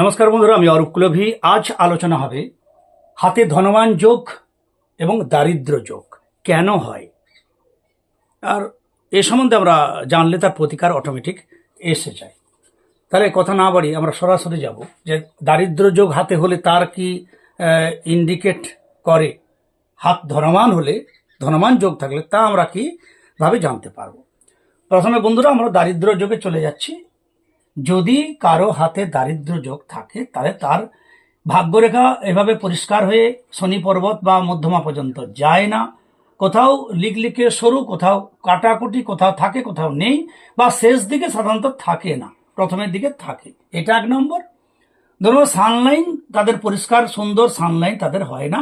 নমস্কার বন্ধুরা, আমি অরূপ কুলভি। আজ আলোচনা হবে হাতে ধনবান যোগ এবং দারিদ্র যোগ। কেন হয়? আর এ সম্বন্ধে আমরা জানলে তার প্রতিকার অটোমেটিক এসে যায়। তাহলে কথা না বাড়ি আমরা সরাসরি যাব যে দারিদ্র যোগ হাতে হলে তার কি ইন্ডিকেট করে? হাত ধনবান হলে, ধনবান যোগ থাকলে তা আমরা কি ভাবে জানতে পারব? প্রথমে বন্ধুরা, আমরা দারিদ্র যোগে চলে যাচ্ছি। যদি কারও হাতে দারিদ্র যোগ থাকে, তাহলে তার ভাগ্যরেখা এভাবে পরিষ্কার হয়ে শনি পর্বত বা মধ্যমা পর্যন্ত যায় না। কোথাও লিক লিকে সরু, কোথাও কাটাকুটি, কোথাও থাকে, কোথাও নেই, বা শেষ দিকে সাধারণত থাকে না, প্রথমের দিকে থাকে। এটা এক নম্বর। ধরো সানলাইন তাদের পরিষ্কার, সুন্দর সানলাইন তাদের হয় না।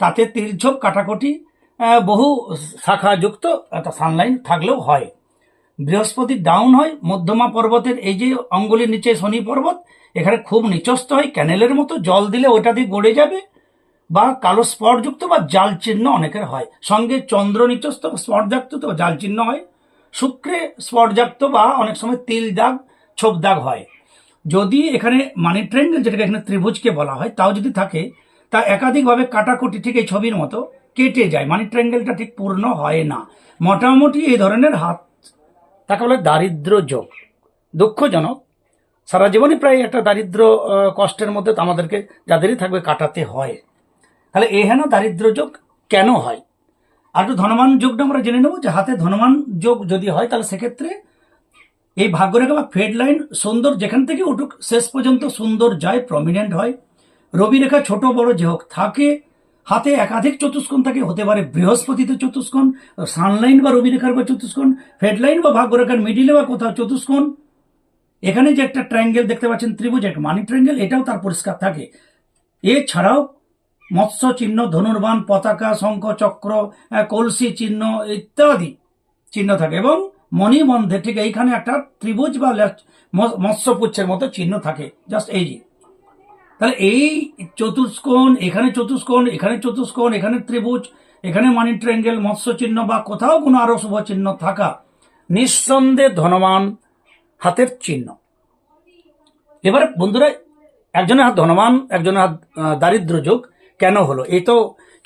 তাতে তিলঝোপ কাটাকুটি বহু শাখাযুক্ত একটা সানলাইন থাকলেও হয়। বৃহস্পতি ডাউন হয়, মধ্যমা পর্বতের এই যে অঙ্গুলির নিচে শনি পর্বত, এখানে খুব নিচস্থ হয়, ক্যানেলের মতো জল দিলে ওটা দিয়ে গড়ে যাবে বা কালো স্পটযুক্ত বা জাল চিহ্ন অনেকের হয়। সঙ্গে চন্দ্র নিচস্থ স্পটযুক্ত তো জাল চিহ্ন হয়। শুক্রে স্পটযুক্ত বা অনেক সময় তিল দাগ, ছোপ দাগ হয়। যদি এখানে মানি ট্রেঙ্গেল যেটাকে এখানে ত্রিভুজকে বলা হয়, তাও যদি থাকে, তা একাধিকভাবে কাটাকুটি ঠিক এই ছবির মতো কেটে যায়। মানি ট্রেঙ্গেলটা ঠিক পূর্ণ হয় না। মোটামুটি এই ধরনের হাত তাকে বলে দারিদ্র যোগ। দুঃখজনক। সারা জীবনই প্রায় একটা দারিদ্র কষ্টের মধ্যে আমাদেরকে যাদেরই থাকবে কাটাতে হয়। তাহলে এই হেন দারিদ্র যোগ কেন হয়? আর একটু ধনমান যোগটা আমরা জেনে নেব যে হাতে ধনবান যোগ যদি হয়, তাহলে সেক্ষেত্রে এই ভাগ্যরেখা বা ফেড লাইন সুন্দর যেখান থেকে উঠুক, শেষ পর্যন্ত সুন্দর যায় প্রমিনেন্ট হয়। রবি রেখা ছোট বড় যে হোক, থাকে। হাতে একাধিক চতুষ্কোণ থাকে, হতে পারে বৃহস্পতিতে চতুষ্কোণ, সানলাইন বা রবি রেখার বা চতুষ্কোণ, ফেডলাইন বা ভাগ্যরেখার মিডিলে বা কোথাও চতুষ্কোণ। এখানে যে একটা ট্রায়াঙ্গেল দেখতে পাচ্ছেন, ত্রিভুজ একটা মানি ট্রায়াঙ্গেল এটাও তার পরিষ্কার থাকে। এছাড়াও মৎস্য চিহ্ন ধনুর্বান পতাকা, শঙ্খ, চক্র কলসি চিহ্ন ইত্যাদি চিহ্ন থাকে এবং মণিবন্ধে ঠিক এইখানে একটা ত্রিভুজ বা মৎস্যপুচ্ছের মতো চিহ্ন থাকে। জাস্ট এই যে। তাহলে এই চতুষ্কোণ, এখানে চতুষ্কোণ এখানে চতুষ্কোণ, এখানে ত্রিভুজ, এখানে মানি ট্রায়াঙ্গেল মৎস্য চিহ্ন বা কোথাও কোনো আরও শুভ চিহ্ন থাকা নিঃসন্দেহে ধনবান হাতের চিহ্ন। এবার বন্ধুরা, একজনের হাত ধনবান, একজনের হাত দারিদ্র যোগ, কেন হলো? এই তো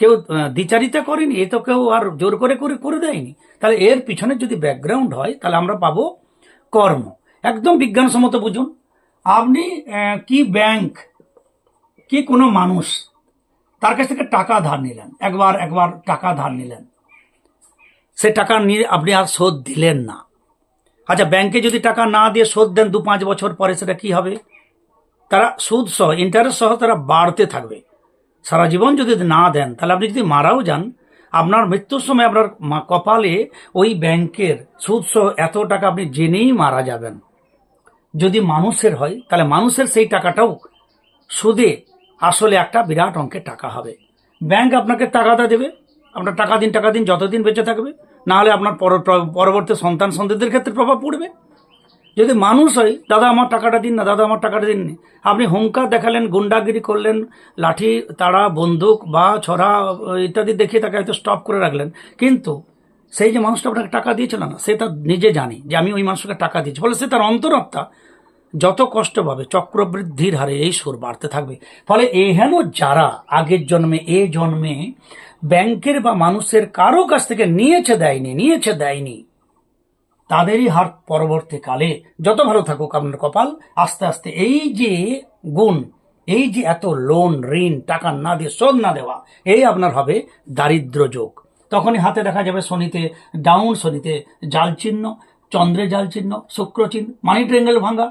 কেউ দ্বিচারিতা করেনি, এ তো কেউ আর জোর করে করে করে দেয়নি। তাহলে এর পিছনে যদি ব্যাকগ্রাউন্ড হয়, তাহলে আমরা পাবো কর্ম। একদম বিজ্ঞানসম্মত বুঝুন। আপনি কি ব্যাংক কি কোনো মানুষ তার কাছ থেকে টাকা ধার নিলেন, একবার একবার টাকা ধার নিলেন। সে টাকা নিয়ে আপনি আর শোধ দিলেন না। আচ্ছা ব্যাংকে যদি টাকা না দিয়ে শোধ দেন দু পাঁচ বছর পরে সেটা কি হবে? তারা সুদ সহ ইন্টারেস্ট সহ তারা বাড়তে থাকবে। সারা জীবন যদি না দেন, তাহলে আপনি যদি মারাও যান, আপনার মৃত্যুর সময় আপনার কপালে ওই ব্যাংকের সুদ সহ এত টাকা আপনি জেনেই মারা যাবেন। যদি মানুষের হয়, তাহলে মানুষের সেই টাকাটাও সুদে আসলে একটা বিরাট অঙ্কের টাকা হবে। ব্যাংক আপনাকে টাকাটা দেবে। আপনার টাকা দিন টাকা দিন, যতদিন বেঁচে থাকবে না হলে আপনার পর- পর- পরবর্তী সন্তান সন্ততিদের ক্ষেত্রে প্রভাব পড়বে। যদি মানুষ হয়, দাদা, আমার টাকাটা দিন না, দাদা, আমার টাকাটা দিন না। আপনি হুঙ্কার দেখালেন, গুন্ডাগিরি করলেন, লাঠি, তাড়া, বন্দুক বা ছড়া, ইত্যাদি দেখিয়ে তাকে হয়তো স্টপ করে রাখলেন। কিন্তু সেই যে মানুষটা আপনাকে টাকা দিয়েছিল না, সে তার নিজে জানি যে, আমি ওই মানুষকে টাকা দিয়েছি। ফলে সে তার অন্তরাত্মা যত কষ্ট পাবে, চক্রবৃদ্ধির হারে এই সুর বাড়তে থাকবে। ফলে এহেন যারা আগের জন্মে, এ জন্মে ব্যাংকের বা মানুষের কারও কাছ থেকে নিয়েছে দেয়নি নিয়েছে দেয়নি, তাদেরই হার পরবর্তীকালে যত ভালো থাকুক আপনার কপাল, আস্তে আস্তে এই যে গুণ, এই যে এত লোন, ঋণ, টাকা না দিয়ে শোধ না দেওয়া, এই আপনার হবে দারিদ্র যোগ। তখনই হাতে দেখা যাবে শনিতে ডাউন, শনিতে জাল চিহ্ন, চন্দ্রে জাল চিহ্ন, শুক্র চিহ্ন মানি ট্রেঙ্গেল ভাঙা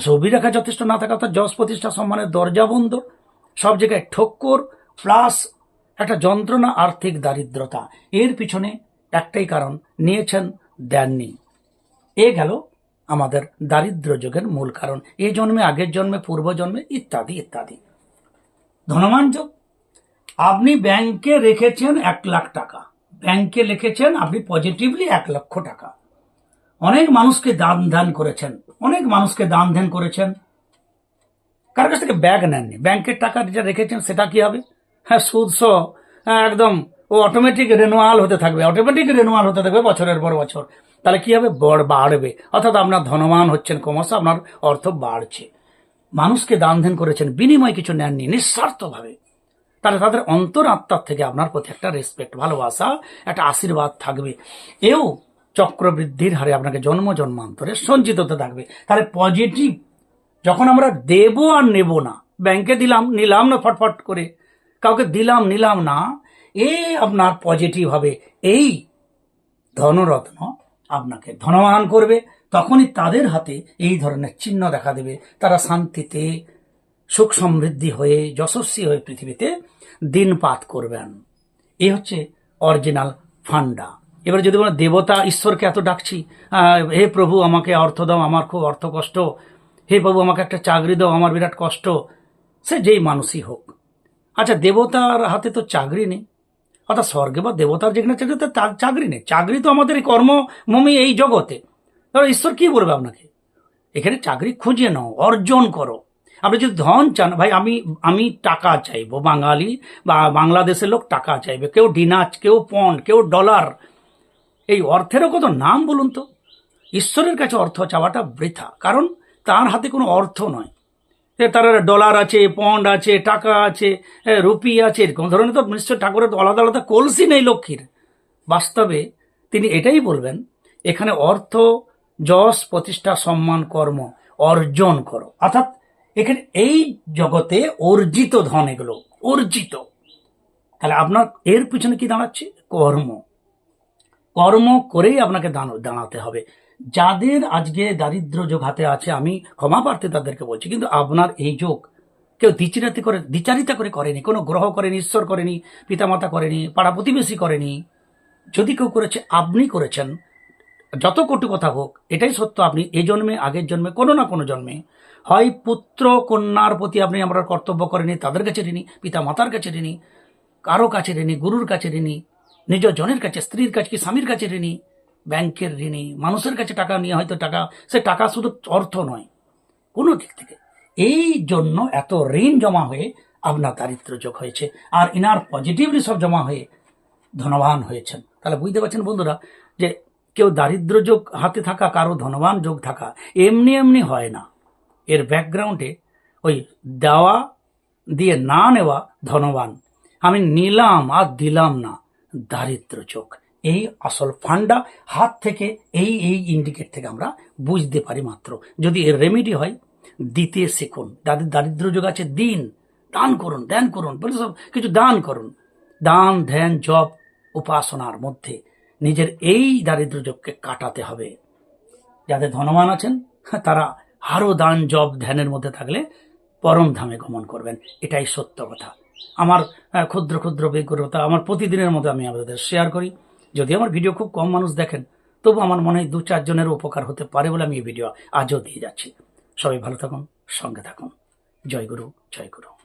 ছবি রেখা যথেষ্ট না থাকা অর্থাৎ যশ প্রতিষ্ঠা সম্মানের দরজা বন্ধ। সব জায়গায় ঠক্কর, প্লাস একটা যন্ত্রণা, আর্থিক দারিদ্রতা। এর পিছনে একটাই কারণ নিয়েছেন দেননি। এ গেল আমাদের দারিদ্র যোগের মূল কারণ। এই জন্মে, আগের জন্মে, পূর্ব জন্মে, ইত্যাদি ইত্যাদি। ধনমান যোগ, আপনি ব্যাংকে রেখেছেন এক লাখ টাকা। ব্যাংকে লিখেছেন আপনি পজিটিভলি এক লক্ষ টাকা। অনেক মানুষকে দান ধ্যান করেছেন। অনেক মানুষকে দান ধ্যান করেছেন। কার কাছ থেকে ব্যাগ নেননি। ব্যাংকের টাকা যেটা রেখেছেন সেটা কি হবে? হ্যাঁ সুদ সহ হ্যাঁ, একদম। ও অটোমেটিক রেনুয়াল হতে থাকবে। অটোমেটিক রেনুয়াল হতে থাকবে বছরের পর বছর। তাহলে কি হবে? বড় বাড়বে। অর্থাৎ আপনার ধনবান হচ্ছেন ক্রমশ আপনার অর্থ বাড়ছে। মানুষকে দান ধ্যান করেছেন বিনিময় কিছু নেননি নিঃস্বার্থভাবে। তাহলে তাদের অন্তর আত্মার থেকে আপনার প্রতি একটা রেসপেক্ট ভালোবাসা একটা আশীর্বাদ থাকবে। এও চক্রবৃদ্ধির হারে আপনাকে জন্ম জন্মান্তরে সঞ্চিত হতে থাকবে। তাহলে পজিটিভ যখন আমরা দেব আর নেব না ব্যাংকে দিলাম, নিলাম না ফটফট করে, কাউকে দিলাম, নিলাম না, এ আপনার পজিটিভ হবে। এই ধনরত্ন আপনাকে ধনবান করবে, তখনই তাদের হাতে এই ধরনের চিহ্ন দেখা দেবে। তারা শান্তিতে, সুখ সমৃদ্ধি হয়ে, যশস্বী হয়ে পৃথিবীতে দিনপাত করবেন। এই হচ্ছে অরিজিনাল ফান্ডা এবার যদি বলেন দেবতা, ঈশ্বরকে এত ডাকছি হে প্রভু, আমাকে অর্থ দাও, আমার খুব অর্থ কষ্ট। হে প্রভু, আমাকে একটা চাকরি দাও, আমার বিরাট কষ্ট। সে যেই মানুষই হোক। আচ্ছা দেবতার হাতে তো চাকরি নেই। অর্থাৎ স্বর্গে বা দেবতার যেখানে চাকরি, তার চাকরি নেই। চাকরি তো আমাদের এই কর্মমমি এই জগতে। তাহলে ঈশ্বর কি বলবে আপনাকে? এখানে চাকরি খুঁজে নাও, অর্জন করো। আপনি যদি ধন চান, ভাই, আমি আমি টাকা চাইব, বাঙালি বা বাংলাদেশের লোক টাকা চাইবে। কেউ ডিনাচ কেউ পন্ড, কেউ ডলার এই অর্থেরও কত নাম বলুন তো? ঈশ্বরের কাছে অর্থ চাওয়াটা বৃথা, কারণ তার হাতে কোনো অর্থ নয়। তার ডলার আছে, পন্ড আছে, টাকা আছে রুপি আছে, এরকম ধরনের তো নিশ্চয় ঠাকুরের তো আলাদা আলাদা কলসি নেই লক্ষ্মীর। বাস্তবে তিনি এটাই বলবেন, এখানে অর্থ, যশ, প্রতিষ্ঠা, সম্মান, কর্ম, অর্জন করো। অর্থাৎ এখানে এই জগতে অর্জিত ধন এগুলো, অর্জিত। তাহলে আপনার এর পিছনে কি দাঁড়াচ্ছে? কর্ম। কর্ম করেই আপনাকে দাঁড়- দাঁড়াতে হবে। যাদের আজকে দারিদ্র যোগ হাতে আছে, আমি ক্ষমা প্রার্থী তাদেরকে বলছি, কিন্তু আপনার এই যোগ কেউ দ্বিচারিতা করে দ্বিচারিতা করে করেনি, কোনো গ্রহ করেনি, ঈশ্বর করেনি, পিতামাতা করেনি, পাড়া প্রতিবেশী করেনি, যদি কেউ করেছে, আপনি করেছেন, যত কটু কথা হোক, এটাই সত্য, আপনি এই জন্মে, আগের জন্মে, কোনো না কোনো জন্মে, হয় পুত্র কন্যার প্রতি আপনি আমরা কর্তব্য করেনি, তাদের কাছে ঋণী পিতা মাতার কাছে ঋণী, কারও কাছে ঋণী, গুরুর কাছে ঋণী নিজ জনের কাছে, স্ত্রীর কাছে কি স্বামীর কাছে ঋণী? ব্যাংকের ঋণী, মানুষের কাছে টাকা নিয়ে হয়তো টাকা, সে টাকা শুধু অর্থ নয়, কোনো দিক থেকে। এই জন্য এত ঋণ জমা হয়ে আপনার দারিদ্র যোগ হয়েছে, আর ইনার পজিটিভলি সব জমা হয়ে ধনবান হয়েছেন। তাহলে বুঝতে পারছেন বন্ধুরা যে কেউ দারিদ্র যোগ হাতে থাকা, কারও ধনবান যোগ থাকা, এমনি এমনি হয় না। এর ব্যাকগ্রাউন্ডে ওই দেওয়া দিয়ে না নেওয়া ধনবান। আমি নিলাম, আর দিলাম না। দারিদ্র চোখ। এই আসল ফান্ডা হাত থেকে এই এই ইন্ডিকেট থেকে আমরা বুঝতে পারি মাত্র। যদি এর রেমেডি হয় দিতে শিখুন যাদের দারিদ্র যোগ আছে, দিন, দান করুন, ধ্যান করুন সব কিছু দান করুন। দান, ধ্যান, জপ, উপাসনার মধ্যে নিজের এই দারিদ্র যোগকে কাটাতে হবে। যাদের ধনবান আছেন, তারা আরও দান জব ধ্যানের মধ্যে থাকলে পরম ধামে গমন করবেন। এটাই সত্য কথা। আমার ক্ষুদ্র ক্ষুদ্র বেগুরতা আমার প্রতিদিনের মতো আমি আপনাদের শেয়ার করি। যদি আমার ভিডিও খুব কম মানুষ দেখেন, তবু আমার মনে হয় দু চারজনের উপকার হতে পারে বলে আমি এই ভিডিও আজও দিয়ে যাচ্ছি। সবাই ভালো থাকুন, সঙ্গে থাকুন। জয় গুরু জয় গুরু।